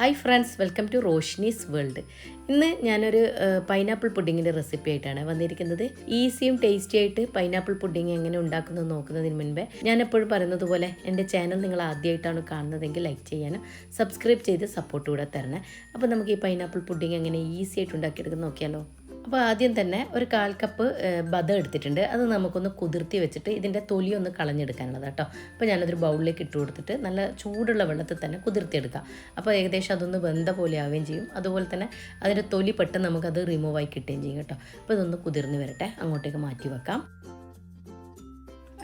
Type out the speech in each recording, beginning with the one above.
Hi friends welcome to Roshni's world. ഇന്ന് ഞാനൊരു pineapple പുഡിങ്ങിന്റെ റെസിപ്പി ആയിട്ടാണ് വന്നിരിക്കുന്നത്. ഈസിയും ടേസ്റ്റി ആയിട്ട് പൈനാപ്പിൾ പുഡിങ് എങ്ങനെ ഉണ്ടാക്കുന്നത് നോക്കുന്നതിന് മുൻപേ ഞാൻ എപ്പോഴും പറയുന്നത് പോലെ എന്റെ ചാനൽ നിങ്ങൾ ആദ്യമായിട്ടാണ് കാണുന്നതെങ്കിൽ ലൈക്ക് ചെയ്യാനും സബ്സ്ക്രൈബ് ചെയ്ത് സപ്പോർട്ട് കൂടെ തരണേ. അപ്പോൾ നമുക്ക് ഈ പൈനാപ്പിൾ പുഡിങ് എങ്ങനെ ഈസി ആയിട്ട് ഉണ്ടാക്കിയെടുക്കുന്ന നോക്കിയാലോ. അപ്പോൾ ആദ്യം തന്നെ ഒരു കാൽ കപ്പ് ബദം എടുത്തിട്ടുണ്ട്. അത് നമുക്കൊന്ന് കുതിർത്തി വെച്ചിട്ട് ഇതിന്റെ തൊലി ഒന്ന് കളഞ്ഞെടുക്കാനുള്ളത് കേട്ടോ അപ്പോൾ ഞാനതൊരു ബൗളിലേക്ക് ഇട്ട് കൊടുത്തിട്ട് നല്ല ചൂടുള്ള വെള്ളത്തിൽ തന്നെ കുതിർത്തിയെടുക്കാം. അപ്പോൾ ഏകദേശം അതൊന്ന് വെന്ത പോലെ ആവുകയും ചെയ്യും. അതുപോലെ തന്നെ അതിന്റെ തൊലി പെട്ടെന്ന് നമുക്കത് റിമൂവായി കിട്ടുകയും ചെയ്യും കേട്ടോ അപ്പോൾ ഇതൊന്ന് കുതിർന്ന് വരട്ടെ. അങ്ങോട്ടേക്ക് മാറ്റി വെക്കാം.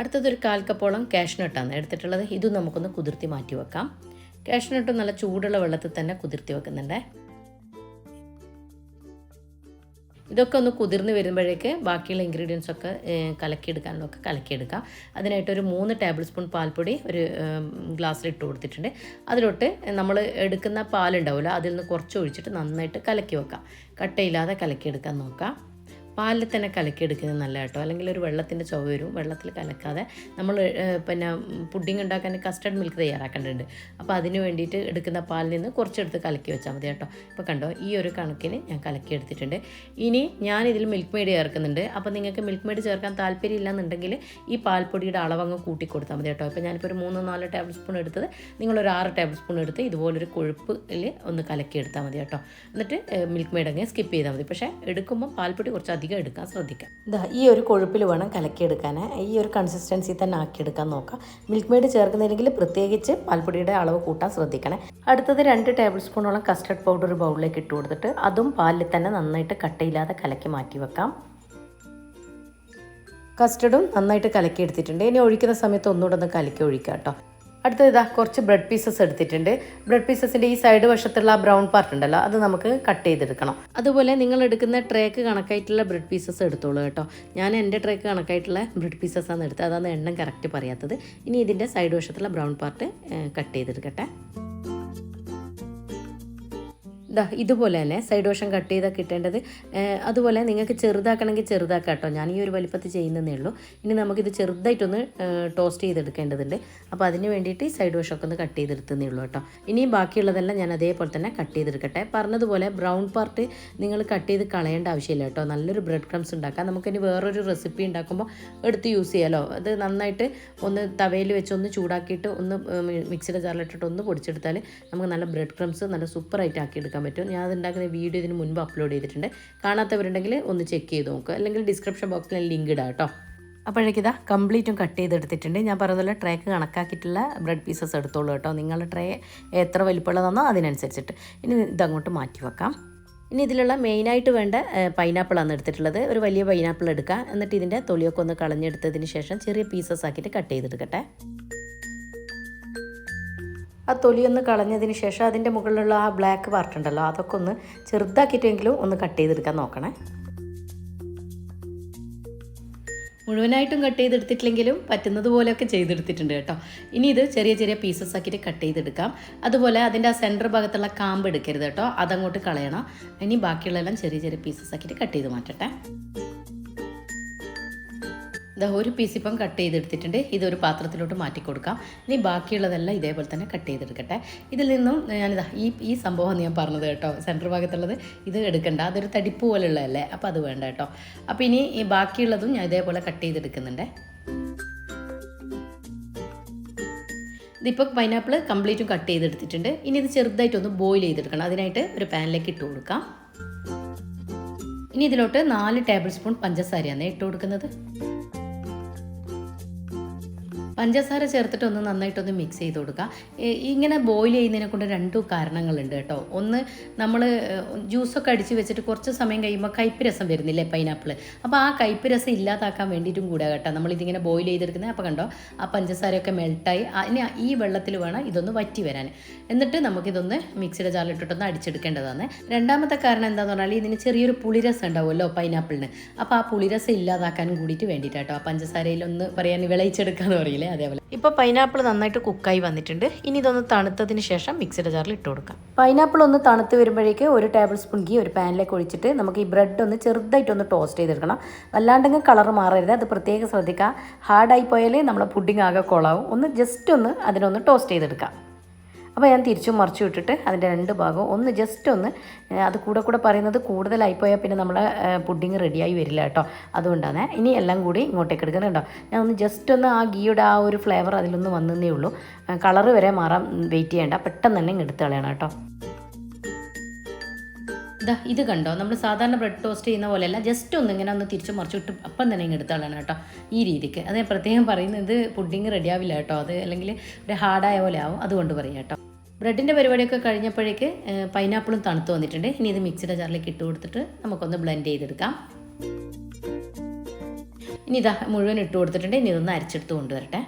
അടുത്തതൊരു കാൽ കപ്പോളം കാഷ്നട്ടാണ് എടുത്തിട്ടുള്ളത്. ഇതും നമുക്കൊന്ന് കുതിർത്തി മാറ്റി വെക്കാം. കാഷ്നട്ട് നല്ല ചൂടുള്ള വെള്ളത്തിൽ തന്നെ കുതിർത്തി വെക്കുന്നുണ്ടേ. ഇതൊക്കെ ഒന്ന് കുതിർന്ന് വരുമ്പോഴേക്ക് ബാക്കിയുള്ള ഇൻഗ്രീഡിയൻസ് ഒക്കെ കലക്കിയെടുക്കാനുള്ളതൊക്കെ കലക്കിയെടുക്കാം. അതിനായിട്ട് ഒരു മൂന്ന് ടേബിൾ സ്പൂൺ പാൽപ്പൊടി ഒരു ഗ്ലാസ്സിൽ ഇട്ട് കൊടുത്തിട്ടുണ്ട്. അതിലോട്ട് നമ്മൾ എടുക്കുന്ന പാലുണ്ടാവില്ല അതിൽ നിന്ന് കുറച്ച് ഒഴിച്ചിട്ട് നന്നായിട്ട് കലക്കി വെക്കാം. കട്ടയില്ലാതെ കലക്കിയെടുക്കാൻ നോക്കാം. പാലിൽ തന്നെ കലക്കിയെടുക്കുന്നത് നല്ല കേട്ടോ അല്ലെങ്കിൽ ഒരു വെള്ളത്തിന്റെ ചുവ വരും. വെള്ളത്തിൽ കലക്കാതെ നമ്മൾ പിന്നെ പുഡിംഗ് ഉണ്ടാക്കാൻ കസ്റ്റർഡ് മിൽക്ക് തയ്യാറാക്കേണ്ടതുണ്ട്. അപ്പോൾ അതിന് വേണ്ടിയിട്ട് എടുക്കുന്ന പാലിൽ നിന്ന് കുറച്ചെടുത്ത് കലക്കി വെച്ചാൽ മതി കേട്ടോ. ഇപ്പോൾ കണ്ടോ ഈ ഒരു കണക്കിന് ഞാൻ കലക്കി എടുത്തിട്ടുണ്ട്. ഇനി ഞാൻ ഇതിൽ മിൽക്ക് മെയ്ഡ് ചേർക്കുന്നുണ്ട്. അപ്പോൾ നിങ്ങൾക്ക് മിൽക്ക് മെയ്ഡ് ചേർക്കാൻ താല്പര്യം ഇല്ലെന്നുണ്ടെങ്കിൽ ഈ പാൽപ്പൊടിയുടെ അളവങ്ങ് കൂട്ടി കൊടുത്താൽ മതി കേട്ടോ. ഇപ്പോൾ ഞാനിപ്പോൾ ഒരു മൂന്ന് നാല് ടേബിൾ സ്പൂൺ എടുത്തത് നിങ്ങളൊരു ആറ് ടേബിൾ സ്പൂൺ എടുത്ത് ഇതുപോലൊരു കൊഴുപ്പിൽ ഒന്ന് കലക്കി എടുത്താൽ മതി കേട്ടോ. എന്നിട്ട് മിൽക്ക് മെയ്ഡ് അങ്ങനെ സ്കിപ്പ് ചെയ്താൽ മതി. പക്ഷേ എടുക്കുമ്പോൾ പാൽപ്പൊടി കുറച്ച് അധികം എടുക്കാൻ ശ്രദ്ധിക്കാം. ഇതാ ഈ ഒരു കൊഴുപ്പിൽ വേണം കലക്കിയെടുക്കാൻ ഈ ഒരു കൺസിസ്റ്റൻസി തന്നെ ആക്കിയെടുക്കാൻ നോക്കാം. മിൽക്ക് മെയ്ഡ് ചേർക്കുന്നില്ലെങ്കിൽ പ്രത്യേകിച്ച് പാൽപ്പൊടിയുടെ അളവ് കൂട്ടാൻ ശ്രദ്ധിക്കണേ. അടുത്തത് രണ്ട് ടേബിൾ സ്പൂണോളം കസ്റ്റർഡ് പൗഡർ ബൗളിലേക്ക് ഇട്ട് കൊടുത്തിട്ട് അതും പാലിൽ തന്നെ നന്നായിട്ട് കട്ടയില്ലാതെ കലക്കി മാറ്റി വെക്കാം. കസ്റ്റർഡും നന്നായിട്ട് കലക്കി എടുത്തിട്ടുണ്ട് ഇനി ഒഴിക്കുന്ന സമയത്ത് ഒന്നുകൂടെ ഒന്ന് കലക്കി ഒഴിക്കാം കേട്ടോ. അടുത്തത് ഇതാ കുറച്ച് ബ്രെഡ് പീസസ് എടുത്തിട്ടുണ്ട്. ബ്രെഡ് പീസസിന്റെ ഈ സൈഡ് വശത്തുള്ള ആ ബ്രൗൺ പാർട്ട് ഉണ്ടല്ലോ അത് നമുക്ക് കട്ട് ചെയ്തെടുക്കണം. അതുപോലെ നിങ്ങൾ എടുക്കുന്ന ട്രേക്ക് കണക്കായിട്ടുള്ള ബ്രെഡ് പീസസ് എടുത്തോളൂ കേട്ടോ. ഞാൻ എന്റെ ട്രേക്ക് കണക്കായിട്ടുള്ള ബ്രെഡ് പീസസ് ആണ് എടുത്തത്. അതാണ് എണ്ണം കറക്റ്റ് പറയാത്തത്. ഇനി ഇതിന്റെ സൈഡ് വശത്തുള്ള ബ്രൗൺ പാർട്ട് കട്ട് ചെയ്തെടുക്കട്ടെ. ഇതാ ഇതുപോലെ തന്നെ സൈഡ് വശം കട്ട് ചെയ്താൽ കിട്ടേണ്ടത് അതുപോലെ നിങ്ങൾക്ക് ചെറുതാക്കണമെങ്കിൽ ചെറുതാക്കാം കേട്ടോ ഞാൻ ഈ ഒരു വലിപ്പത്തിൽ ചെയ്യുന്നതേ ഉള്ളൂ. ഇനി നമുക്കിത് ചെറുതായിട്ടൊന്ന് ടോസ്റ്റ് ചെയ്തെടുക്കേണ്ടതുണ്ട്. അപ്പോൾ അതിന് വേണ്ടിയിട്ട് ഈ സൈഡ് വശമൊക്കെ ഒന്ന് കട്ട് ചെയ്തെടുത്തേ ഉള്ളൂ കേട്ടോ. ഇനി ബാക്കിയുള്ളതെല്ലാം ഞാൻ അതേപോലെ തന്നെ കട്ട് ചെയ്തെടുക്കട്ടെ. പറഞ്ഞതുപോലെ ബ്രൗൺ പാർട്ട് നിങ്ങൾ കട്ട് ചെയ്ത് കളയേണ്ട ആവശ്യമില്ല കേട്ടോ. നല്ലൊരു ബ്രെഡ് ക്രംസ് ഉണ്ടാക്കാം. നമുക്കിനി വേറൊരു റെസിപ്പി ഉണ്ടാക്കുമ്പോൾ എടുത്ത് യൂസ് ചെയ്യാമല്ലോ അത് നന്നായിട്ട് ഒന്ന് തവയിൽ വെച്ച് ഒന്ന് ചൂടാക്കിയിട്ട് ഒന്ന് മിക്സിയുടെ ജാറിലിട്ടിട്ട് ഒന്ന് പൊടിച്ചെടുത്താൽ നമുക്ക് നല്ല ബ്രെഡ് ക്രംസ് നല്ല സൂപ്പറായിട്ട് ആക്കിയെടുക്കാൻ പറ്റും. ഞാൻ അതുണ്ടാക്കുന്ന വീഡിയോ ഇതിന് മുൻപ് അപ്ലോഡ് ചെയ്തിട്ടുണ്ട്. കാണാത്തവരുണ്ടെങ്കിൽ ഒന്ന് ചെക്ക് ചെയ്ത് നോക്കുക അല്ലെങ്കിൽ ഡിസ്ക്രിപ്ഷൻ ബോക്സിൽ ലിങ്ക് ഇടാം കേട്ടോ. അപ്പോഴേക്കിതാ കംപ്ലീറ്റും കട്ട് ചെയ്തെടുത്തിട്ടുണ്ട്. ഞാൻ പറഞ്ഞതുപോലെ ട്രേക്ക് കണക്കാക്കിയിട്ടുള്ള ബ്രെഡ് പീസസ് എടുത്തോളൂ കേട്ടോ. നിങ്ങളുടെ ട്രേ എത്ര വലിപ്പമുള്ളതാണോ അതിനനുസരിച്ചിട്ട്. ഇനി ഇതങ്ങോട്ട് മാറ്റി വെക്കാം. ഇനി ഇതിലുള്ള മെയിനായിട്ട് വേണ്ട പൈനാപ്പിളാണ് എടുത്തിട്ടുള്ളത്. ഒരു വലിയ പൈനാപ്പിൾ എടുക്കുക എന്നിട്ട് ഇതിന്റെ തൊലിയൊക്കെ ഒന്ന് കളഞ്ഞെടുത്തതിന് ശേഷം ചെറിയ പീസസ് ആക്കിയിട്ട് കട്ട് ചെയ്തെടുക്കട്ടെ. ആ തൊലിയൊന്ന് കളഞ്ഞതിന് ശേഷം അതിന്റെ മുകളിലുള്ള ആ ബ്ലാക്ക് പാർട്ട് ഉണ്ടല്ലോ അതൊക്കെ ഒന്ന് ചെറുതാക്കിയിട്ടെങ്കിലും ഒന്ന് കട്ട് ചെയ്തെടുക്കാൻ നോക്കണേ. മുഴുവനായിട്ടും കട്ട് ചെയ്തെടുത്തിട്ടില്ലെങ്കിലും പറ്റുന്നതുപോലെയൊക്കെ ചെയ്തെടുത്തിട്ടുണ്ട് കേട്ടോ. ഇനി ഇത് ചെറിയ ചെറിയ പീസസ് ആക്കിയിട്ട് കട്ട് ചെയ്തെടുക്കാം. അതുപോലെ അതിന്റെ ആ സെന്റർ ഭാഗത്തുള്ള കാമ്പ് എടുക്കരുത് കേട്ടോ. അതങ്ങോട്ട് കളയണം. ഇനി ബാക്കിയുള്ളതെല്ലാം ചെറിയ ചെറിയ പീസസ് ആക്കിയിട്ട് കട്ട് ചെയ്ത് മാറ്റട്ടെ. ഇതാ ഒരു പീസ് ഇപ്പം കട്ട് ചെയ്തെടുത്തിട്ടുണ്ട്. ഇതൊരു പാത്രത്തിലോട്ട് മാറ്റി കൊടുക്കാം. ഇനി ബാക്കിയുള്ളതെല്ലാം ഇതേപോലെ തന്നെ കട്ട് ചെയ്തെടുക്കട്ടെ. ഇതിൽ നിന്നും ഞാനിതാ ഈ ഈ സംഭവമാണ് ഞാൻ പറഞ്ഞത് കേട്ടോ. സെന്റർ ഭാഗത്തുള്ളത് ഇത് എടുക്കണ്ട. അതൊരു തടിപ്പ് പോലുള്ളതല്ലേ? അപ്പോൾ അത് വേണ്ട കേട്ടോ. അപ്പോൾ ഇനി ഈ ബാക്കിയുള്ളതും ഞാൻ ഇതേപോലെ കട്ട് ചെയ്തെടുക്കുന്നുണ്ട്. ഇതിപ്പോൾ പൈനാപ്പിൾ കംപ്ലീറ്റും കട്ട് ചെയ്തെടുത്തിട്ടുണ്ട്. ഇനി ഇത് ചെറുതായിട്ടൊന്ന് ബോയിൽ ചെയ്തെടുക്കണം. അതിനായിട്ട് ഒരു പാനിലേക്ക് ഇട്ട് കൊടുക്കാം. ഇനി ഇതിലോട്ട് നാല് ടേബിൾ സ്പൂൺ പഞ്ചസാരയാണ് ഇട്ട് കൊടുക്കുന്നത്. പഞ്ചസാര ചേർത്തിട്ട് ഒന്ന് നന്നായിട്ടൊന്ന് മിക്സ് ചെയ്ത് കൊടുക്കുക. ഇങ്ങനെ ബോയിൽ ചെയ്യുന്നതിനെ കൊണ്ട് രണ്ടു കാരണങ്ങളുണ്ട് കേട്ടോ. ഒന്ന് നമ്മൾ ജ്യൂസൊക്കെ അടിച്ച് വെച്ചിട്ട് കുറച്ച് സമയം കഴിയുമ്പോൾ കയ്പ്പ് രസം വരുന്നില്ലേ പൈനാപ്പിൾ അപ്പോൾ ആ കയ്പ്പ് രസം ഇല്ലാതാക്കാൻ വേണ്ടിയിട്ടും കൂടെ കേട്ടോ. നമ്മളിതിങ്ങനെ ബോയിൽ ചെയ്തെടുക്കുന്നത്. അപ്പോൾ കണ്ടോ ആ പഞ്ചസാരയൊക്കെ മെൽട്ടായി ഇനി ഈ വെള്ളത്തിൽ വേണം ഇതൊന്ന് വറ്റി വരാൻ എന്നിട്ട് നമുക്കിതൊന്ന് മിക്സിയുടെ ജാറിലിട്ടിട്ടൊന്ന് അടിച്ചെടുക്കേണ്ടതാണ്. രണ്ടാമത്തെ കാരണം എന്താണെന്ന് പറഞ്ഞാൽ ഇതിന് ചെറിയൊരു പുളിരസം ഉണ്ടാവുമല്ലോ പൈനാപ്പിളിന് അപ്പോൾ ആ പുളിരസം ഇല്ലാതാക്കാനും കൂടിയിട്ട് വേണ്ടിയിട്ടാട്ടോ ആ പഞ്ചസാരയിലൊന്ന് പറയാൻ വിളയിച്ചെടുക്കാന്ന് പറയില്ലേ? അതേപോലെ. ഇപ്പോൾ പൈനാപ്പിൾ നന്നായിട്ട് കുക്കായി വന്നിട്ടുണ്ട്. ഇനി ഇതൊന്ന് തണുത്തതിന് ശേഷം മിക്സിയുടെ ജാറിൽ ഇട്ട് കൊടുക്കാം. പൈനാപ്പിൾ ഒന്ന് തണുത്ത് വരുമ്പോഴേക്ക് ഒരു ടേബിൾ സ്പൂൺ ഗീ ഒരു പാനിലേക്ക് ഒഴിച്ചിട്ട് നമുക്ക് ഈ ബ്രെഡ് ഒന്ന് ചെറുതായിട്ട് ഒന്ന് ടോസ്റ്റ് ചെയ്തെടുക്കണം. വല്ലാണ്ടെങ്കിൽ കളർ മാറരുത്. അത് പ്രത്യേകം ശ്രദ്ധിക്കുക. ഹാർഡായി പോയാലേ നമ്മളെ പുഡിംഗ് ആകെ കൊളാവും. ഒന്ന് ജസ്റ്റ് ഒന്ന് അതിനൊന്ന് ടോസ്റ്റ് ചെയ്തെടുക്കാം. അപ്പോൾ ഞാൻ തിരിച്ചും മറിച്ചു വിട്ടിട്ട് അതിന്റെ രണ്ട് ഭാഗവും ഒന്ന് ജസ്റ്റ് ഒന്ന് അത് കൂടെ കൂടെ പറയുന്നത് കൂടുതലായിപ്പോയാൽ പിന്നെ നമ്മളെ പുഡിങ് റെഡിയായി വരില്ല കേട്ടോ. അതുകൊണ്ടാണ്. ഇനി എല്ലാം കൂടി ഇങ്ങോട്ടേക്ക് എടുക്കുന്നുണ്ടോ ഞാൻ ഒന്ന് ജസ്റ്റ് ഒന്ന് ആ ഗീയുടെ ആ ഒരു ഫ്ലേവർ അതിലൊന്ന് വന്നേ ഉള്ളൂ. കളർ വരെ മാറാൻ വെയിറ്റ് ചെയ്യേണ്ട. പെട്ടെന്ന് തന്നെ എടുത്തു കളയണം കേട്ടോ. ഇതാ ഇത് കണ്ടോ? നമ്മൾ സാധാരണ ബ്രെഡ് ടോസ്റ്റ് ചെയ്യുന്ന പോലെയല്ല. ജസ്റ്റ് ഒന്ന് ഇങ്ങനെ ഒന്ന് തിരിച്ചു മറിച്ചിട്ട് അപ്പം തന്നെ ഇങ്ങനെ എടുത്തോളാണ് കേട്ടോ. ഈ രീതിക്ക്. അത് പ്രത്യേകം പറയുന്നത് പുഡിങ് റെഡിയാവില്ല കേട്ടോ. അത് അല്ലെങ്കിൽ ഒരു ഹാർഡായ പോലെ ആവും. അതുകൊണ്ട് പറയാം കേട്ടോ. ബ്രെഡിന്റെ പരിപാടിയൊക്കെ കഴിഞ്ഞപ്പോഴേക്ക് പൈനാപ്പിളും തണുത്ത് വന്നിട്ടുണ്ട്. ഇനി ഇത് മിക്സിയുടെ ജാറിലേക്ക് ഇട്ട് കൊടുത്തിട്ട് നമുക്കൊന്ന് ബ്ലെൻഡ് ചെയ്തെടുക്കാം. ഇനി ഇതാ മുഴുവൻ ഇട്ട് കൊടുത്തിട്ടുണ്ട്. ഇനി ഇതൊന്ന് അരച്ചെടുത്ത് കൊണ്ടുവരട്ടെ.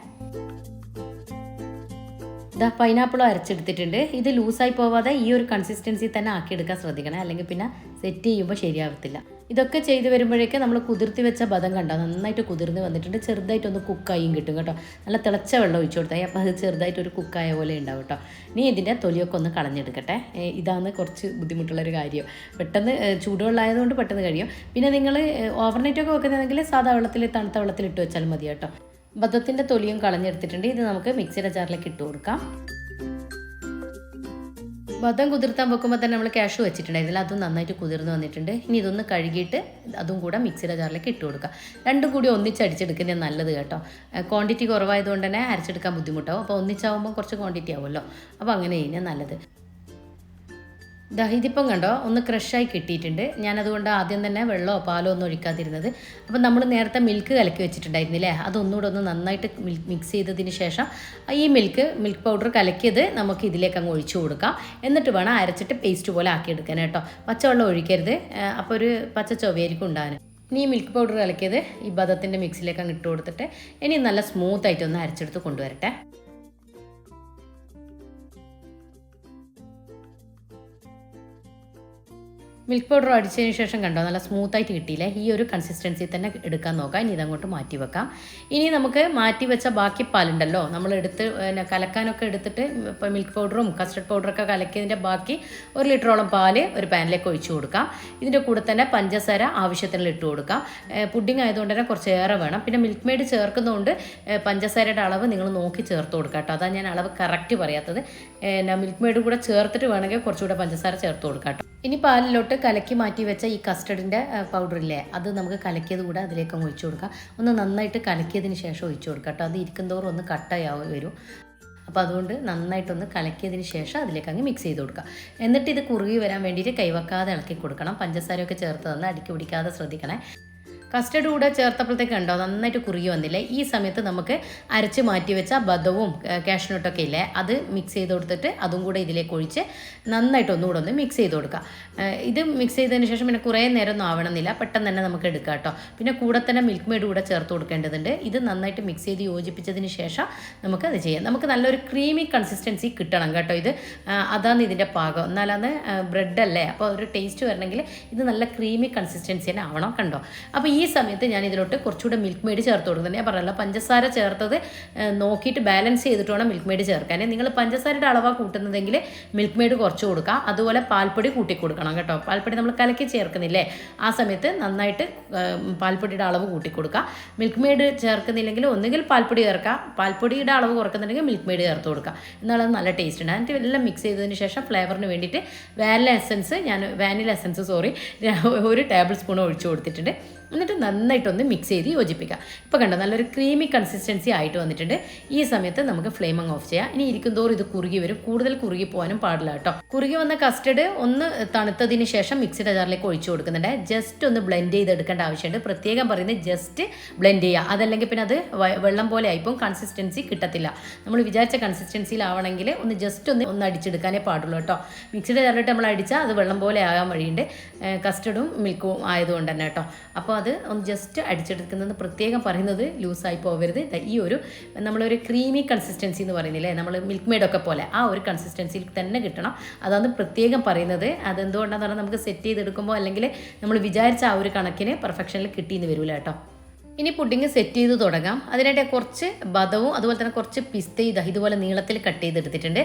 ഇതാ പൈനാപ്പിൾ അരച്ചെടുത്തിട്ടുണ്ട്. ഇത് ലൂസായി പോവാതെ ഈ ഒരു കൺസിസ്റ്റൻസി തന്നെ ആക്കിയെടുക്കാൻ ശ്രദ്ധിക്കണം. അല്ലെങ്കിൽ പിന്നെ സെറ്റ് ചെയ്യുമ്പോൾ ശരിയാവത്തില്ല. ഇതൊക്കെ ചെയ്ത് വരുമ്പോഴേക്ക് നമ്മൾ കുതിർത്തി വെച്ച ബദം കണ്ടോ? നന്നായിട്ട് കുതിർന്ന് വന്നിട്ടുണ്ട്. ചെറുതായിട്ടൊന്ന് കുക്കായും കിട്ടും കേട്ടോ. നല്ല തിളച്ച വെള്ളം ഒഴിച്ചു കൊടുത്താൽ അപ്പോൾ അത് ചെറുതായിട്ട് ഒരു കുക്കായ പോലെ ഉണ്ടാവും കേട്ടോ. ഇനി ഇതിന്റെ തൊലിയൊക്കെ ഒന്ന് കളഞ്ഞെടുക്കട്ടെ. ഇതാണ് കുറച്ച് ബുദ്ധിമുട്ടുള്ളൊരു കാര്യം. പെട്ടെന്ന് ചൂടുവെള്ളമായതുകൊണ്ട് പെട്ടെന്ന് കഴിയും. പിന്നെ നിങ്ങൾ ഓവർനൈറ്റ് ഒക്കെ വെക്കുന്നതെങ്കിൽ സാധാ വെള്ളത്തിൽ തണുത്ത വെള്ളത്തിൽ ഇട്ട് വെച്ചാൽ മതി കേട്ടോ. ബദത്തിന്റെ തൊലിയും കളഞ്ഞെടുത്തിട്ടുണ്ട്. ഇത് നമുക്ക് മിക്സിയുടെ ജാറിലേക്ക് ഇട്ട് കൊടുക്കാം. ബദം കുതിർത്താൻ വെക്കുമ്പോൾ തന്നെ നമ്മൾ ക്യാഷ് വെച്ചിട്ടുണ്ടായിരുന്നില്ല അതും നന്നായിട്ട് കുതിർന്ന് വന്നിട്ടുണ്ട്. ഇനി ഇതൊന്ന് കഴുകിയിട്ട് അതും കൂടെ മിക്സിയുടെ ജാറിലേക്ക് ഇട്ട് കൊടുക്കുക രണ്ടും കൂടി ഒന്നിച്ചടിച്ചെടുക്കുന്നത് നല്ലത് കേട്ടോ. ക്വാണ്ടിറ്റി കുറവായതുകൊണ്ട് തന്നെ അരച്ചെടുക്കാൻ ബുദ്ധിമുട്ടാവും. അപ്പോൾ ഒന്നിച്ചാവുമ്പോൾ കുറച്ച് ക്വാണ്ടിറ്റി ആവുമല്ലോ. അപ്പോൾ അങ്ങനെ കഴിഞ്ഞാൽ നല്ലത്. ദാ ഇതിപ്പം കണ്ടോ? ഒന്ന് ക്രഷായി കിട്ടിയിട്ടുണ്ട്. ഞാനതുകൊണ്ട് ആദ്യം തന്നെ വെള്ളമോ പാലോ ഒന്നും ഒഴിക്കാതിരുന്നത്. അപ്പം നമ്മൾ നേരത്തെ മിൽക്ക് കലക്കി വെച്ചിട്ടുണ്ടായിരുന്നില്ലേ അതൊന്നുകൂടെ ഒന്ന് നന്നായിട്ട് മിക്സ് ചെയ്തതിന് ശേഷം ഈ മിൽക്ക് മിൽക്ക് പൗഡർ കലക്കിയത് നമുക്ക് ഇതിലേക്ക് അങ്ങ് ഒഴിച്ചു കൊടുക്കാം. എന്നിട്ട് വേണം അരച്ചിട്ട് പേസ്റ്റ് പോലെ ആക്കിയെടുക്കാൻ കേട്ടോ. പച്ചവെള്ളം ഒഴിക്കരുത്. അപ്പോൾ ഒരു പച്ച ചൊവ്വയായിരിക്കും ഉണ്ടാകാൻ ഇനി ഈ മിൽക്ക് പൗഡർ കലക്കിയത് ഈ ബദത്തിന്റെ മിക്സിലേക്ക് അങ്ങ് ഇട്ട് കൊടുത്തിട്ട് ഇനി നല്ല സ്മൂത്ത് ആയിട്ടൊന്ന് അരച്ചെടുത്ത് കൊണ്ടുവരട്ടെ. മിൽക്ക് പൗഡർ അടിച്ചതിന് ശേഷം കണ്ടോ നല്ല സ്മൂത്തായിട്ട് കിട്ടിയില്ലേ? ഈ ഒരു കൺസിസ്റ്റൻസി തന്നെ എടുക്കാൻ നോക്കാം. ഇനി ഇതങ്ങോട്ട് മാറ്റി വെക്കാം. ഇനി നമുക്ക് മാറ്റി വെച്ച ബാക്കി പാലുണ്ടല്ലോ. നമ്മൾ എടുത്ത് പിന്നെ കലക്കാനൊക്കെ എടുത്തിട്ട് ഇപ്പോൾ മിൽക്ക് പൗഡറും കസ്റ്റർഡ് പൗഡറൊക്കെ കലക്കിയതിന്റെ ബാക്കി ഒരു ലിറ്ററോളം പാൽ ഒരു പാനിലേക്ക് ഒഴിച്ചു കൊടുക്കാം. ഇതിന്റെ കൂടെ തന്നെ പഞ്ചസാര ആവശ്യത്തിന് ഇട്ട് കൊടുക്കാം. പുഡിംഗ് ആയതുകൊണ്ട് തന്നെ കുറച്ച് ഏറെ വേണം. പിന്നെ മിൽക്ക് മെയ്ഡ് ചേർക്കുന്നതുകൊണ്ട് പഞ്ചസാരയുടെ അളവ് നിങ്ങൾ നോക്കി ചേർത്ത് കൊടുക്കാം കേട്ടോ. അതാണ് ഞാൻ അളവ് കറക്റ്റ് പറയാത്തത്. പിന്നെ മിൽക്ക് മെയ്ഡ് കൂടെ ചേർത്തിട്ട് വേണമെങ്കിൽ കുറച്ചുകൂടെ പഞ്ചസാര ചേർത്ത് കൊടുക്കാം കേട്ടോ. ഇനി പാലിലോട്ട് കലക്കി മാറ്റി വെച്ച ഈ കസ്റ്റർഡിന്റെ പൗഡർ ഇല്ലേ അത് നമുക്ക് കലക്കിയത് കൂടെ അതിലേക്ക് അങ്ങ് ഒഴിച്ചു കൊടുക്കാം. ഒന്ന് നന്നായിട്ട് കലക്കിയതിന് ശേഷം ഒഴിച്ചു കൊടുക്കാം കേട്ടോ. അത് ഇരിക്കുന്നതോറും ഒന്ന് കട്ടായി വരും. അപ്പോൾ അതുകൊണ്ട് നന്നായിട്ടൊന്ന് കലക്കിയതിന് ശേഷം അതിലേക്ക് അങ്ങ് മിക്സ് ചെയ്ത് കൊടുക്കുക എന്നിട്ട് ഇത് കുറുകി വരാൻ വേണ്ടിയിട്ട് കൈവക്കാതെ ഇളക്കി കൊടുക്കണം. പഞ്ചസാരയൊക്കെ ചേർത്ത് തന്ന് അടിക്കി പിടിക്കാതെ ശ്രദ്ധിക്കണേ. കസ്റ്റർഡ് കൂടെ ചേർത്തപ്പോഴത്തേക്ക് ഉണ്ടോ നന്നായിട്ട് കുറുകി വന്നില്ലേ? ഈ സമയത്ത് നമുക്ക് അരച്ച് മാറ്റി വെച്ച ബദവും കാഷ്നട്ടൊക്കെ ഇല്ലേ അത് മിക്സ് ചെയ്ത് കൊടുത്തിട്ട് അതും കൂടെ ഇതിലേക്ക് ഒഴിച്ച് നന്നായിട്ട് ഒന്നുകൂടെ ഒന്ന് മിക്സ് ചെയ്ത് കൊടുക്കുക ഇത് മിക്സ് ചെയ്തതിന് ശേഷം പിന്നെ കുറേ നേരം ഒന്നും ആവണമെന്നില്ല. പെട്ടെന്ന് തന്നെ നമുക്ക് എടുക്കാം കേട്ടോ. പിന്നെ കൂടെ തന്നെ മിൽക്ക് മെയ്ഡ് കൂടെ ചേർത്ത് കൊടുക്കേണ്ടതുണ്ട്. ഇത് നന്നായിട്ട് മിക്സ് ചെയ്ത് യോജിപ്പിച്ചതിന് ശേഷം നമുക്ക് അത് ചെയ്യാം. നമുക്ക് നല്ലൊരു ക്രീമി കൺസിസ്റ്റൻസി കിട്ടണം കേട്ടോ ഇത്. അതാണ് ഇതിന്റെ പാകം. ബ്രെഡ് അല്ലേ? അപ്പോൾ ഒരു ടേസ്റ്റ് വരണമെങ്കിൽ ഇത് നല്ല ക്രീമി കൺസിസ്റ്റൻസി തന്നെ ആവണം കണ്ടോ? അപ്പോൾ ഈ സമയത്ത് ഞാൻ ഇതിലോട്ട് കുറച്ചുകൂടെ മിൽക്ക് മെയ്ഡ് ചേർത്ത് കൊടുക്കുന്നത് ഞാൻ പറഞ്ഞല്ല പഞ്ചസാര ചേർത്തത് നോക്കിയിട്ട് ബാലൻസ് ചെയ്തിട്ട് വേണം മിൽക്ക് മെയ്ഡ് ചേർക്കാൻ. നിങ്ങൾ പഞ്ചസാരയുടെ അളവാണ് കൂട്ടുന്നതെങ്കിൽ മിൽക്ക് മെയ്ഡ് കുറച്ച് കൊടുക്കുക അതുപോലെ പാൽപ്പൊടി കൂട്ടി കൊടുക്കണം കേട്ടോ. പാൽപ്പൊടി നമ്മൾ കലക്കി ചേർക്കുന്നില്ലേ? ആ സമയത്ത് നന്നായിട്ട് പാൽപ്പൊടിയുടെ അളവ് കൂട്ടി കൊടുക്കുക മിൽക്ക് മെയ്ഡ് ചേർക്കുന്നില്ലെങ്കിൽ ഒന്നുകിൽ പാൽപ്പൊടി ചേർക്കാം. പാൽപ്പൊടിയുടെ അളവ് കുറക്കുന്നുണ്ടെങ്കിൽ മിൽക്ക് മെയ്ഡ് ചേർത്ത് കൊടുക്കുക എന്നാൽ നല്ല ടേസ്റ്റ് ഉണ്ട്. എന്നിട്ട് എല്ലാം മിക്സ് ചെയ്തതിന് ശേഷം ഫ്ലേവറിന് വേണ്ടിയിട്ട് വാനില എസൻസ് ഞാൻ വാനില എസൻസ് സോറി ഒരു ടേബിൾ സ്പൂൺ ഒഴിച്ചു കൊടുത്തിട്ടുണ്ട്. എന്നിട്ട് നന്നായിട്ടൊന്ന് മിക്സ് ചെയ്ത് യോജിപ്പിക്കുക. ഇപ്പോൾ കണ്ടോ നല്ലൊരു ക്രീമി കൺസിസ്റ്റൻസി ആയിട്ട് വന്നിട്ടുണ്ട്. ഈ സമയത്ത് നമുക്ക് ഫ്ലെയിം ഓഫ് ചെയ്യാം. ഇനി ഇരിക്കും തോറും ഇത് കുറുകി വരും. കൂടുതൽ കുറുകി പോകാനും പാടില്ല കേട്ടോ. കുറുകി വന്ന കസ്റ്റഡ് ഒന്ന് തണുത്തതിന് ശേഷം മിക്സിയുടെ ജാറിലേക്ക് ഒഴിച്ചു കൊടുക്കുന്നുണ്ട്. ജസ്റ്റ് ഒന്ന് ബ്ലെൻഡ് ചെയ്ത് എടുക്കേണ്ട ആവശ്യമുണ്ട്. പ്രത്യേകം പറയുന്നത് ജസ്റ്റ് ബ്ലെൻഡ് ചെയ്യുക. അതല്ലെങ്കിൽ പിന്നെ അത് വെള്ളം പോലെ ആയിപ്പോൾ കൺസിസ്റ്റൻസി കിട്ടത്തില്ല. നമ്മൾ വിചാരിച്ച കൺസിസ്റ്റൻസിയിലാവണമെങ്കിൽ ഒന്ന് ജസ്റ്റ് ഒന്ന് ഒന്ന് അടിച്ചെടുക്കാനേ പാടുള്ളൂ കേട്ടോ. മിക്സിയുടെ ജാറിലിട്ട് നമ്മൾ അടിച്ചാൽ അത് വെള്ളം പോലെ ആകാൻ വഴിയുണ്ട്. കസ്റ്റഡും മിൽക്കും ആയതുകൊണ്ട് തന്നെ കേട്ടോ. അപ്പോൾ അത് ഒന്ന് ജസ്റ്റ് അടിച്ചെടുക്കുന്നത് പ്രത്യേകം പറയുന്നത് ലൂസായി പോകരുത്. ഈ ഒരു നമ്മളൊരു ക്രീമി കൺസിസ്റ്റൻസി എന്ന് പറയുന്നില്ലേ? നമ്മൾ മിൽക്ക് മെയ്ഡൊക്കെ പോലെ ആ ഒരു കൺസിസ്റ്റൻസിയിൽ തന്നെ കിട്ടണം. അതാണ് പ്രത്യേകം പറയുന്നത്. അതെന്തുകൊണ്ടാണെന്ന് പറഞ്ഞാൽ നമുക്ക് സെറ്റ് ചെയ്തെടുക്കുമ്പോൾ അല്ലെങ്കിൽ നമ്മൾ വിചാരിച്ച ആ ഒരു കണക്കിന് പെർഫെക്ഷനിൽ കിട്ടിയെന്ന് വരില്ല കേട്ടോ. ഇനി പുഡിങ് സെറ്റ് ചെയ്ത് തുടങ്ങാം. അതിനായിട്ട് കുറച്ച് ബദവും അതുപോലെ തന്നെ കുറച്ച് പിസ്ത ഇതാ ഇതുപോലെ നീളത്തിൽ കട്ട് ചെയ്തെടുത്തിട്ടുണ്ട്.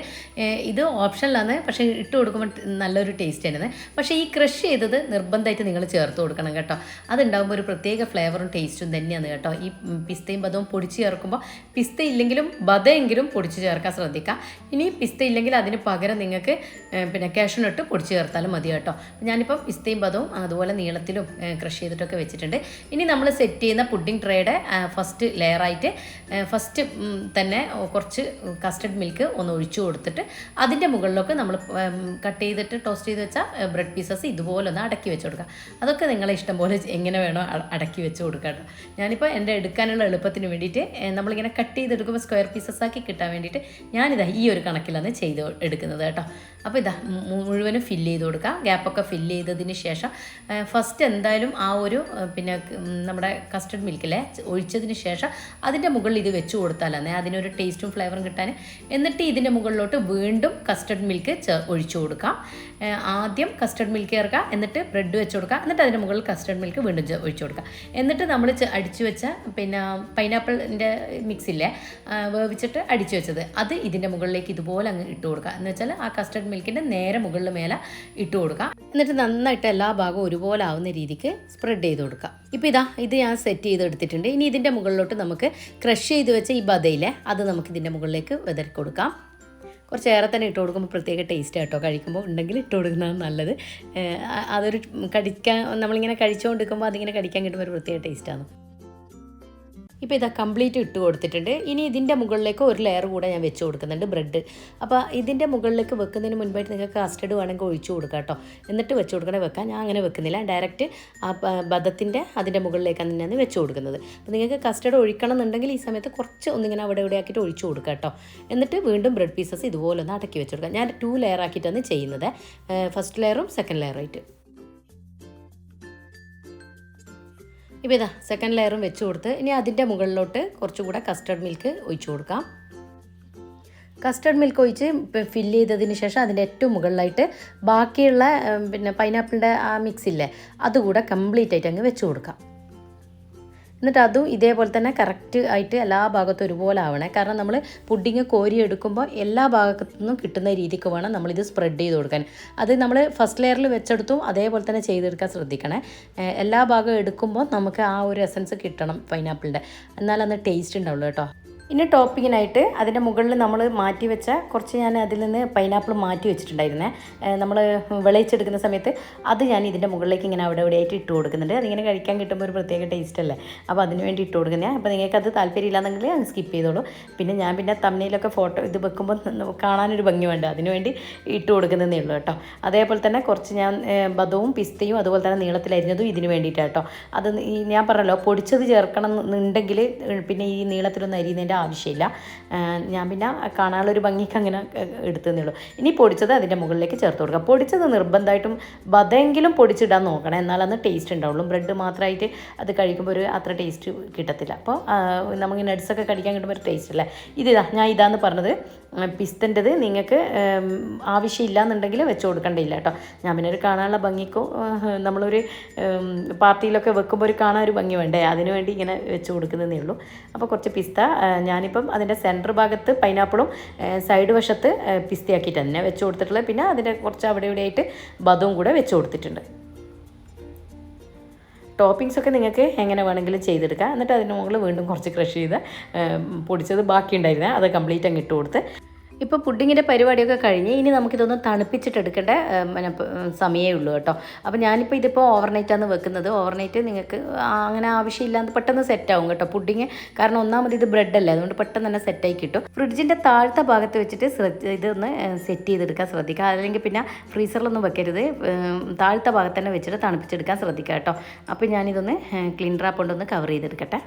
ഇത് ഓപ്ഷനിലാണ് പക്ഷേ ഇട്ട് കൊടുക്കുമ്പോൾ നല്ലൊരു ടേസ്റ്റ് ആയിരുന്നു പക്ഷേ ഈ ക്രഷ് ചെയ്തത് നിർബന്ധമായിട്ട് നിങ്ങൾ ചേർത്ത് കൊടുക്കണം കേട്ടോ. അതുണ്ടാകുമ്പോൾ ഒരു പ്രത്യേക ഫ്ലേവറും ടേസ്റ്റും തന്നെയാണ് കേട്ടോ. ഈ പിസ്തയും ബദവും പൊടിച്ച് ചേർക്കുമ്പോൾ പിസ്ത ഇല്ലെങ്കിലും ബദയെങ്കിലും പൊടിച്ച് ചേർക്കാൻ ശ്രദ്ധിക്കുക ഇനി പിസ്ത ഇല്ലെങ്കിൽ അതിന് പകരം നിങ്ങൾക്ക് പിന്നെ കാഷ്യൂനട്ട് പൊടിച്ച് ചേർത്താലും മതി കേട്ടോ. ഞാനിപ്പോൾ പിസ്തയും ബദവും അതുപോലെ നീളത്തിലും ക്രഷ് ചെയ്തിട്ടൊക്കെ വെച്ചിട്ടുണ്ട്. ഇനി നമ്മൾ സെറ്റ് ചെയ്യുന്ന പുഡിംഗ് ട്രേയുടെ ഫസ്റ്റ് ലെയറായിട്ട് ഫസ്റ്റ് തന്നെ കുറച്ച് കസ്റ്റഡ് മിൽക്ക് ഒന്ന് ഒഴിച്ചു കൊടുത്തിട്ട് അതിന്റെ മുകളിലൊക്കെ നമ്മൾ കട്ട് ചെയ്തിട്ട് ടോസ്റ്റ് ചെയ്ത് വെച്ച ബ്രെഡ് പീസസ് ഇതുപോലെ ഒന്ന് അടക്കി വെച്ച് കൊടുക്കുക. അതൊക്കെ നിങ്ങളെ ഇഷ്ടം പോലെ എങ്ങനെ വേണോ അടക്കി വെച്ച് കൊടുക്കുക കേട്ടോ. ഞാനിപ്പോൾ എന്റെ എടുക്കാനുള്ള എളുപ്പത്തിന് വേണ്ടിയിട്ട് നമ്മളിങ്ങനെ കട്ട് ചെയ്തെടുക്കുമ്പോൾ സ്ക്വയർ പീസസ് ആക്കി കിട്ടാൻ വേണ്ടിയിട്ട് ഞാനിതാ ഈ ഒരു കണക്കിലാണ് ചെയ്ത് എടുക്കുന്നത് കേട്ടോ. അപ്പോൾ ഇതാ മുഴുവനും ഫില്ല് ചെയ്ത് കൊടുക്കുക. ഗ്യാപ്പൊക്കെ ഫില്ല് ചെയ്തതിന് ശേഷം ഫസ്റ്റ് എന്തായാലും ആ ഒരു പിന്നെ നമ്മുടെ കസ്റ്റർഡ് മിൽക്കിലെ ഒഴിച്ചതിന് ശേഷം അതിന്റെ മുകളിൽ ഇത് വെച്ച് കൊടുത്താലാണ് അതിനൊരു ടേസ്റ്റും ഫ്ലേവറും കിട്ടാൻ എന്നിട്ട് ഇതിന്റെ മുകളിലോട്ട് വീണ്ടും കസ്റ്റർഡ് മിൽക്ക് ഒഴിച്ചു കൊടുക്കാം. ആദ്യം കസ്റ്റർഡ് മിൽക്ക് ചേർക്കുക എന്നിട്ട് ബ്രെഡ് വെച്ച് കൊടുക്കുക എന്നിട്ട് അതിന്റെ മുകളിൽ കസ്റ്റർഡ് മിൽക്ക് വീണ്ടും ഒഴിച്ചു കൊടുക്കുക. എന്നിട്ട് നമ്മൾ അടിച്ചു വെച്ച പിന്നെ പൈനാപ്പിളിന്റെ മിക്സില്ലേ വേവിച്ചിട്ട് അടിച്ചു വെച്ചത്. അത് ഇതിന്റെ മുകളിലേക്ക് ഇതുപോലെ അങ്ങ് ഇട്ട് കൊടുക്കുക. എന്ന് വെച്ചാൽ ആ കസ്റ്റർഡ് മിൽക്കിന്റെ നേരെ മുകളിൽ മേലെ ഇട്ട് കൊടുക്കുക. എന്നിട്ട് നന്നായിട്ട് എല്ലാ ഭാഗവും ഒരുപോലെ ആവുന്ന രീതിക്ക് സ്പ്രെഡ് ചെയ്ത് കൊടുക്കുക. ഇപ്പോൾ ഇതാ ഇത് ഞാൻ സെറ്റ് ചെയ്ത് എടുത്തിട്ടുണ്ട് ഇനി ഇതിന്റെ മുകളിലോട്ട് നമുക്ക് ക്രഷ് ചെയ്ത് വെച്ച ഈ ബദയിലെ അത് നമുക്ക് ഇതിന്റെ മുകളിലേക്ക് വിതറി കൊടുക്കാം. കുറച്ച് ഏറെ തന്നെ ഇട്ട് കൊടുക്കുമ്പോൾ പ്രത്യേക ടേസ്റ്റ് കേട്ടോ കഴിക്കുമ്പോൾ ഉണ്ടെങ്കിൽ ഇട്ട് കൊടുക്കുന്നതാണ് നല്ലത്. അതൊരു കടിക്കാൻ നമ്മളിങ്ങനെ കഴിച്ചുകൊണ്ടിരിക്കുമ്പോൾ അതിങ്ങനെ കടിക്കാൻ കിട്ടുമ്പോൾ ഒരു പ്രത്യേക ടേസ്റ്റാണ് ഇപ്പോൾ ഇതാ കംപ്ലീറ്റ് ഇട്ട് കൊടുത്തിട്ടുണ്ട്. ഇനി ഇതിന്റെ മുകളിലേക്ക് ഒരു ലെയർ കൂടെ ഞാൻ വെച്ച് കൊടുക്കുന്നുണ്ട് ബ്രെഡ് അപ്പോൾ ഇതിന്റെ മുകളിലേക്ക് വെക്കുന്നതിന് മുൻപായിട്ട് നിങ്ങൾക്ക് കസ്റ്റഡ് വേണമെങ്കിൽ ഒഴിച്ചു കൊടുക്കാം കേട്ടോ. എന്നിട്ട് വെച്ച് കൊടുക്കണേ വെക്കാം. ഞാൻ അങ്ങനെ വെക്കുന്നില്ല. ഡയറക്റ്റ് ആ ബദത്തിന്റെ അതിന്റെ മുകളിലേക്കാണ് തന്നെയാണ് വെച്ച് കൊടുക്കുന്നത്. അപ്പോൾ നിങ്ങൾക്ക് കസ്റ്റഡ് ഒഴിക്കണം എന്നുണ്ടെങ്കിൽ ഈ സമയത്ത് കുറച്ച് ഒന്നിങ്ങനെ അവിടെ ഇവിടെ ആക്കിയിട്ട് ഒഴിച്ചു കൊടുക്കുക കേട്ടോ. എന്നിട്ട് വീണ്ടും ബ്രെഡ് പീസസ് ഇതുപോലെ ഒന്ന് അടക്കി വെച്ച് കൊടുക്കാം. ഞാൻ ടു ലെയർ ആക്കിയിട്ടാണ് ചെയ്യുന്നത്. ഫസ്റ്റ് ലെയറും സെക്കൻഡ് ലെയറായിട്ട് ഇപ്പോൾ ഇതാ സെക്കൻഡ് ലെയറും വെച്ച് കൊടുത്ത് ഇനി അതിന്റെ മുകളിലോട്ട് കുറച്ചുകൂടെ കസ്റ്റർഡ് മിൽക്ക് ഒഴിച്ചു കൊടുക്കാം. കസ്റ്റർഡ് മിൽക്ക് ഒഴിച്ച് ഫില്ല് ചെയ്തതിന് ശേഷം അതിന്റെ ഏറ്റവും മുകളിലായിട്ട് ബാക്കിയുള്ള പിന്നെ പൈനാപ്പിളിന്റെ ആ മിക്സ് ഇല്ലേ അതുകൂടെ കംപ്ലീറ്റ് ആയിട്ട് അങ്ങ് വെച്ച് കൊടുക്കാം. എന്നിട്ട് അതും ഇതേപോലെ തന്നെ കറക്റ്റ് ആയിട്ട് എല്ലാ ഭാഗത്തും ഒരുപോലെ ആവണേ. കാരണം നമ്മൾ പുഡിങ് കോരി എടുക്കുമ്പോൾ എല്ലാ ഭാഗത്തു നിന്നും കിട്ടുന്ന രീതിക്ക് വേണം നമ്മളിത് സ്പ്രെഡ് ചെയ്ത് കൊടുക്കാൻ. അത് നമ്മൾ ഫസ്റ്റ് ലെയറിൽ വെച്ചെടുത്തും അതേപോലെ തന്നെ ചെയ്തെടുക്കാൻ ശ്രദ്ധിക്കണേ. എല്ലാ ഭാഗവും എടുക്കുമ്പോൾ നമുക്ക് ആ ഒരു എസൻസ് കിട്ടണം പൈനാപ്പിളിന്റെ എന്നാലന്ന് ടേസ്റ്റ് ഉണ്ടാവുള്ളൂ കേട്ടോ. ഇനി ടോപ്പിങ്ങിനായിട്ട് അതിന്റെ മുകളിൽ നമ്മൾ മാറ്റി വെച്ച കുറച്ച് ഞാൻ അതിൽ നിന്ന് പൈനാപ്പിൾ മാറ്റി വെച്ചിട്ടുണ്ടായിരുന്നേ. നമ്മൾ വിളയിച്ചെടുക്കുന്ന സമയത്ത് അത് ഞാൻ ഇതിന്റെ മുകളിലേക്ക് ഇങ്ങനെ അവിടെ ഇവിടെ ആയിട്ട് ഇട്ട് കൊടുക്കുന്നുണ്ട്. അതിങ്ങനെ കഴിക്കാൻ കിട്ടുമ്പോൾ ഒരു പ്രത്യേക ടേസ്റ്റ് അല്ലേ? അപ്പോൾ അതിന് വേണ്ടി ഇട്ട് കൊടുക്കുന്നത് അപ്പോൾ നിങ്ങൾക്ക് അത് താല്പര്യമില്ലാന്നെങ്കിൽ അത് സ്കിപ്പ് ചെയ്തോളൂ. പിന്നെ ഞാൻ പിന്നെ തമ്മിലൊക്കെ ഫോട്ടോ ഇത് വെക്കുമ്പോൾ കാണാനൊരു ഭംഗി വേണ്ട. അതിന് വേണ്ടി ഇട്ട് കൊടുക്കുന്നതേ ഉള്ളൂ കേട്ടോ. അതേപോലെ തന്നെ കുറച്ച് ഞാൻ ബദവും പിസ്തയും അതുപോലെ തന്നെ നീളത്തിലരിഞ്ഞതും ഇതിന് വേണ്ടിയിട്ടാണ് കേട്ടോ അത് ഞാൻ പറഞ്ഞല്ലോ പൊടിച്ചത് ചേർക്കണം എന്നുണ്ടെങ്കിൽ പിന്നെ ഈ നീളത്തിലൊന്നും അരിയുന്നതിന്റെ ആവശ്യമില്ല. ഞാൻ പിന്നെ കാണാനുള്ളൊരു ഭംഗിക്ക് അങ്ങനെ എടുത്തതേ ഉള്ളൂ. ഇനി പൊടിച്ചത് അതിന്റെ മുകളിലേക്ക് ചേർത്ത് കൊടുക്കുക. പൊടിച്ചത് നിർബന്ധമായിട്ടും വതെങ്കിലും പൊടിച്ചിടാൻ നോക്കണം. എന്നാലന്ന് ടേസ്റ്റ് ഉണ്ടാവുള്ളൂ. ബ്രെഡ് മാത്രമായിട്ട് അത് കഴിക്കുമ്പോൾ ഒരു അത്ര ടേസ്റ്റ് കിട്ടത്തില്ല. അപ്പോൾ നമുക്ക് നട്ട്സൊക്കെ കടിക്കാൻ കിട്ടുമ്പോൾ ഒരു ടേസ്റ്റ് അല്ലേ? ഇതാ ഞാൻ ഇതാന്ന് പറഞ്ഞത്. പിസ്തന്റെത് നിങ്ങൾക്ക് ആവശ്യമില്ല എന്നുണ്ടെങ്കിൽ വെച്ച് കൊടുക്കേണ്ടില്ല കേട്ടോ. ഞാൻ പിന്നെ ഒരു കാണാനുള്ള ഭംഗിക്കോ നമ്മളൊരു പാർട്ടിയിലൊക്കെ വെക്കുമ്പോൾ ഒരു കാണാൻ ഒരു ഭംഗി വേണ്ടേ? അതിനുവേണ്ടി ഇങ്ങനെ വെച്ച് കൊടുക്കുന്നതേ ഉള്ളൂ. അപ്പോൾ കുറച്ച് പിസ്ത ഞാനിപ്പം അതിന്റെ സെന്റർ ഭാഗത്ത് പൈനാപ്പിളും സൈഡ് വശത്ത് പിസ്തിയാക്കിയിട്ട് തന്നെ വെച്ച് കൊടുത്തിട്ടുള്ളത്. പിന്നെ അതിന്റെ കുറച്ച് അവിടെ ഇവിടെ ആയിട്ട് ബദവും കൂടെ വെച്ച് കൊടുത്തിട്ടുണ്ട്. ടോപ്പിങ്സ് ഒക്കെ നിങ്ങൾക്ക് എങ്ങനെ വേണമെങ്കിലും ചെയ്തെടുക്കാം. എന്നിട്ട് അതിന് മുകളിൽ വീണ്ടും കുറച്ച് ക്രഷ് ചെയ്ത് പൊടിച്ചത് ബാക്കി ഉണ്ടായിരുന്നേ അത് കംപ്ലീറ്റ് അങ്ങ് ഇട്ട് കൊടുത്ത് ഇപ്പോൾ പുഡിങ്ങിന്റെ പരിപാടിയൊക്കെ കഴിഞ്ഞ് ഇനി നമുക്കിതൊന്ന് തണുപ്പിച്ചിട്ടെടുക്കേണ്ട സമയമേ ഉള്ളൂ കേട്ടോ. അപ്പോൾ ഞാനിപ്പോൾ ഇതിപ്പോൾ ഓവർനൈറ്റാണ് വെക്കുന്നത്. ഓവർനൈറ്റ് നിങ്ങൾക്ക് അങ്ങനെ ആവശ്യമില്ലാന്ന് പെട്ടെന്ന് സെറ്റ് ആവും കേട്ടോ പുഡിങ്. കാരണം ഒന്നാമത് ഇത് ബ്രെഡ് അല്ലേ അതുകൊണ്ട് പെട്ടെന്ന് തന്നെ സെറ്റായി കിട്ടും. ഫ്രിഡ്ജിന്റെ താഴത്തെ ഭാഗത്ത് വെച്ചിട്ട് ഇതൊന്ന് സെറ്റ് ചെയ്തെടുക്കാൻ ശ്രദ്ധിക്കുക. അല്ലെങ്കിൽ പിന്നെ ഫ്രീസറിലൊന്നും വെക്കരുത്. താഴത്തെ ഭാഗത്ത് തന്നെ വെച്ചിട്ട് തണുപ്പിച്ചെടുക്കാൻ ശ്രദ്ധിക്കുക കേട്ടോ. അപ്പോൾ ഞാനിതൊന്ന് ക്ലീൻ റാപ്പ് കൊണ്ടൊന്ന് കവർ ചെയ്തെടുക്കട്ടെ.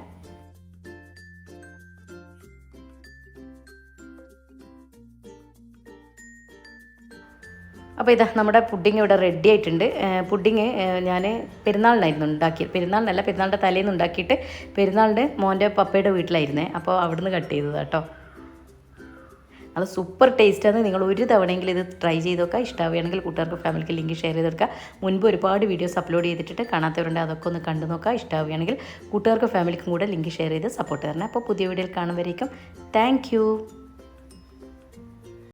അപ്പോൾ ഇതാ നമ്മുടെ പുഡിങ് ഇവിടെ റെഡി ആയിട്ടുണ്ട്. പുഡിങ് ഞാൻ പെരുന്നാളിനായിരുന്നു ഉണ്ടാക്കിയത് പെരുന്നാളിനല്ല പെരുന്നാളിന്റെ തലേന്ന് ഉണ്ടാക്കിയിട്ട് പെരുന്നാളിന്റെ മോന്റെ പപ്പയുടെ വീട്ടിലായിരുന്നേ. അപ്പോൾ അവിടുന്ന് കട്ട് ചെയ്തത് കേട്ടോ അത് സൂപ്പർ ടേസ്റ്റാണ് നിങ്ങൾ ഒരു തവണയെങ്കിലും ഇത് ട്രൈ ചെയ്ത് നോക്കുക. ഇഷ്ടമാവുകയാണെങ്കിൽ കൂട്ടുകാർക്ക് ഫാമിലിക്ക് ലിങ്ക് ഷെയർ ചെയ്ത് കൊടുക്കുക. മുൻപ് ഒരുപാട് വീഡിയോസ് അപ്ലോഡ് ചെയ്തിട്ട് കാണാത്തവരുണ്ട് അതൊക്കെ ഒന്ന് കണ്ടു നോക്കുക. ഇഷ്ടമാവുകയാണെങ്കിൽ കൂട്ടുകാർക്ക് ഫാമിലിക്കും കൂടെ ലിങ്ക് ഷെയർ ചെയ്ത് സപ്പോർട്ട് തരണം. അപ്പോൾ പുതിയ വീഡിയോയിൽ കാണുമ്പോഴേക്കും താങ്ക്